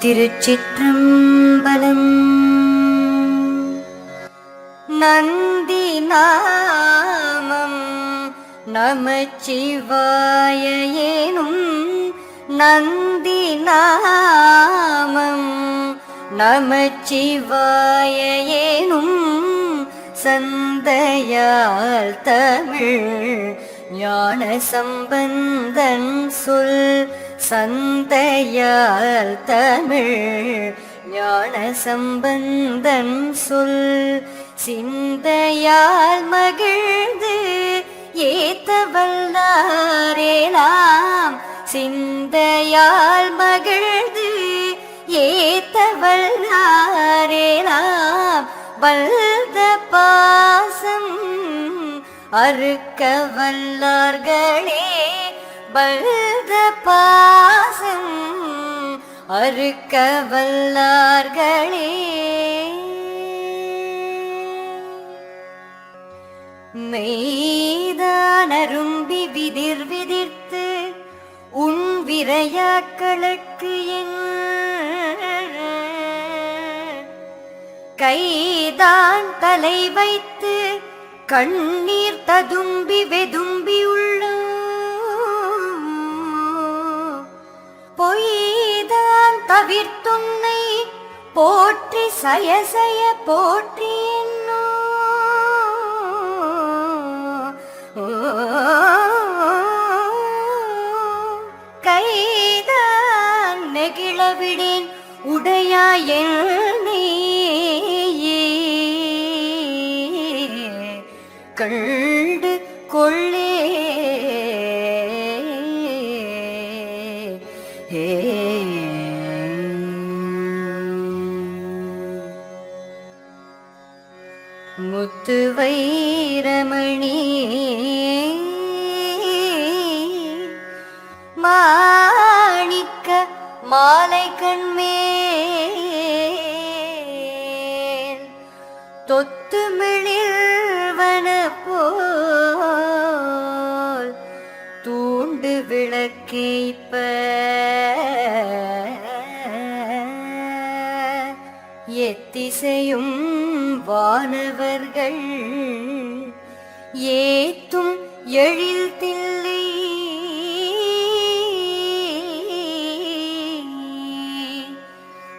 திருச்சிற்றம்பலம். நந்தி நாமம் நமச்சிவாய ஏனும் நந்தி நாமம் நமச்சிவாய ஏனும் சந்தையால் தமிழ் ஞான சம்பந்தன் சொல் சந்தையால் தமிழ் ஞான சம்பந்தன் சொல். சிந்தையால் மகிழ்ந்து ஏத்த வல்லாரேலாம் சிந்தையால் மகிழ்ந்து ஏத்த வல்லாரேலாம் வல்த பாசம் அறுக்க வல்லார்களே வல்ல அமிர்த பாசம் அறுக்க வல்லார்களே. மெய்தானரும்பி விதிர் விதிர்த்து உன் விரையாக்களுக்கு கைதான் தலை வைத்து கண்ணீர் ததும்பி வெதும் தவிர்த்துன்னை போற்றி சயசய போற்றி கைதான் நெகிழவிடேன் உடையாயன் கண்டு கொள்ளே. ஏ முத்து வைரமணி. மாணிக்க மாலை கண்மேல் தொத்து மிளிர்வன போல் தூண்டு விளக்கேப்ப எத்திசையும் வானவர்கள் ஏத்தும் எழில் தில்லை.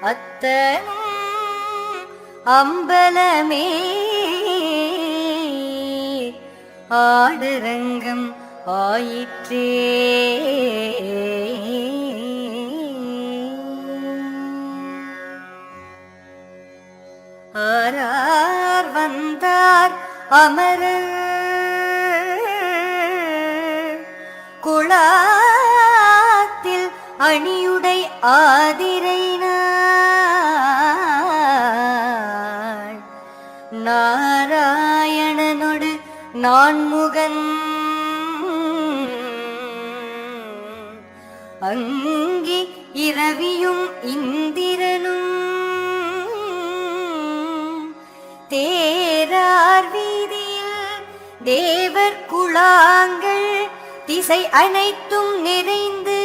அத்தனும் அம்பலமே. ஆடரங்கம் ஆயிற்றே. ஆரா அமர குளாத்தில் அணியுடை ஆதிரை நாள் நாராயணனொடு நான்முகன். அங்கி இரவியும் இந்திரனும். தே தேவர் குழாங்கள் திசை அனைத்தும் நிறைந்து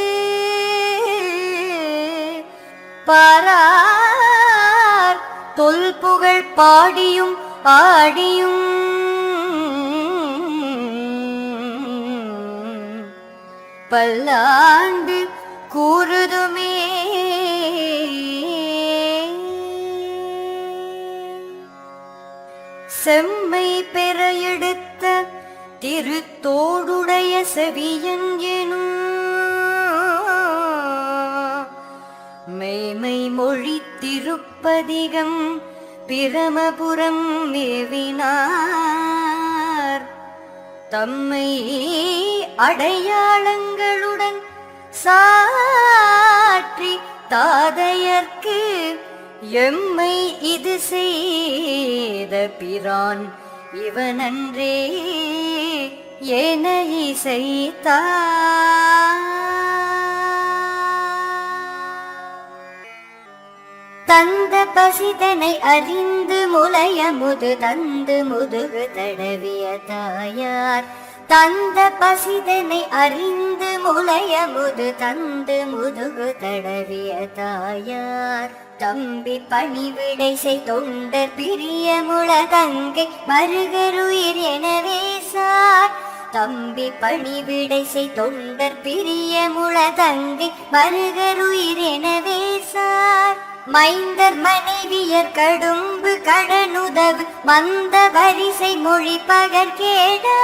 பாரார். தொல்புகழ் பாடியும் ஆடியும் பல்லாண்டு கூறுதுமே. செம்மை பெற எடுத்து திருத்தோடுடைய செவியன் எனும் மெய்மை மொழி திருப்பதிகம் பிரமபுரம் மேவினார். தம்மை அடையாளங்களுடன் சாற்றி தாதையர்க்கு எம்மை இது செய்த பிரான் இவனன்றே என இசைத்தார்? தந்த பசிதனை அறிந்து முளைய முது தந்து முதுகு தடவிய தாயார் தந்த பசிதனை அறிந்து முளைய முது தந்து முதுகு தடவிய தாயார். தம்பி பணிவிடை செய் தொண்டர் பிரிய முள மருகருயிர் எனவே சார். தம்பி பணிவிடை செய்தொண்டர் பிரிய முளதங்கை மருகருயிர் எனவே சார். மைந்தர் மனைவியர் கடும்பு கடனுதவு மந்த வரிசை மொழி பகர் கேடா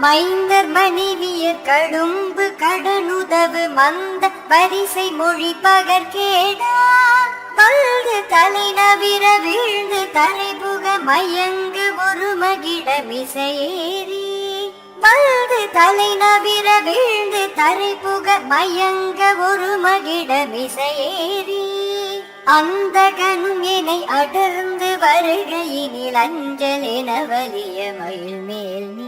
மைந்தர் மனைவிய கடும்பு கடனுதவு மந்த வரிசை மொழி பகற்கேடாம் பல்கு தலை நவிர வீழ்ந்து தலைபுக மயங்கு ஒரு மகிழமிசையேறி பல்கு தலை நவிர வீழ்ந்து தலைபுக மயங்க ஒரு மகிழமிசையேறி அந்த கணும் என்னை அடர்ந்து வருகையினில் அஞ்சல் என வலிய மயில் மேல்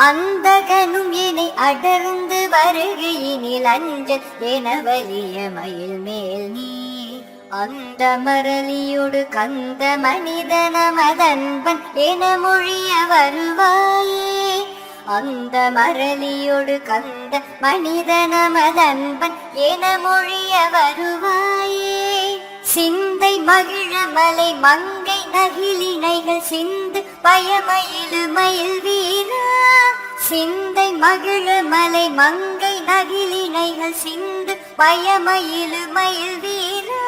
அந்தகனும் அந்த அடர்ந்து வருகையினில் அஞ்சல் என வலிய மயில் மேல் நீ. அந்த மரலியோடு கந்த மனிதன மதன்பன் என மொழிய வருவாயே. அந்த மரலியோடு கந்த மனிதன மதன்பன் என மொழிய வருவாயே. சிந்தை மகிழ மலை மங்கை நகிலினைகள் சிந்து பயமயிலு மயில் வீரா சிந்தை மகிழ மலை மங்கை நகிலினைகள் சிந்து பயமயிலு மயில் வீரா.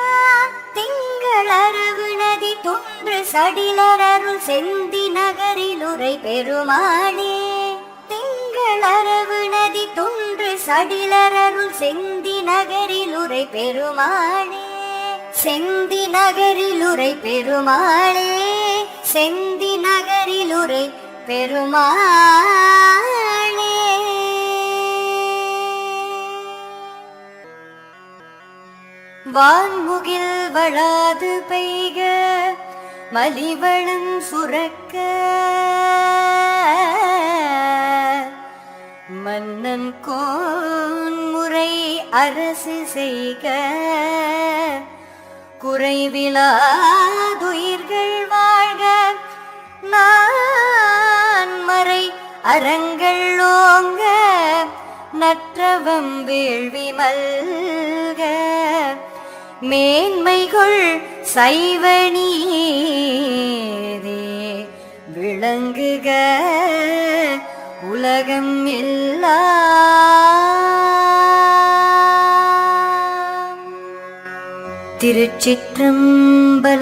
திங்களரவு நதி தொன்று சடிலரருள் செந்தி நகரில் உரை பெருமானே திங்களரவு நதி தொன்று சடிலரருள் செந்தி நகரில் உரை பெருமானே. செந்தி நகரில் உரை பெருமாளே செந்தி நகரில் உரை பெருமாள் வான்முகில் வளாது பெய்க மலிவளம் சுரக்க. மன்னன் கோன்முறை அரசு செய்க குறைவிலாதுயிர்கள் வாழ்க. நான் மறை அறங்கள் ஓங்க நற்றவம் வேள்வி மல்க. மேன்மைகள் சைவனியேதே விளங்குக உலகம் எல்லா. திருச்சிற்றம்பலம்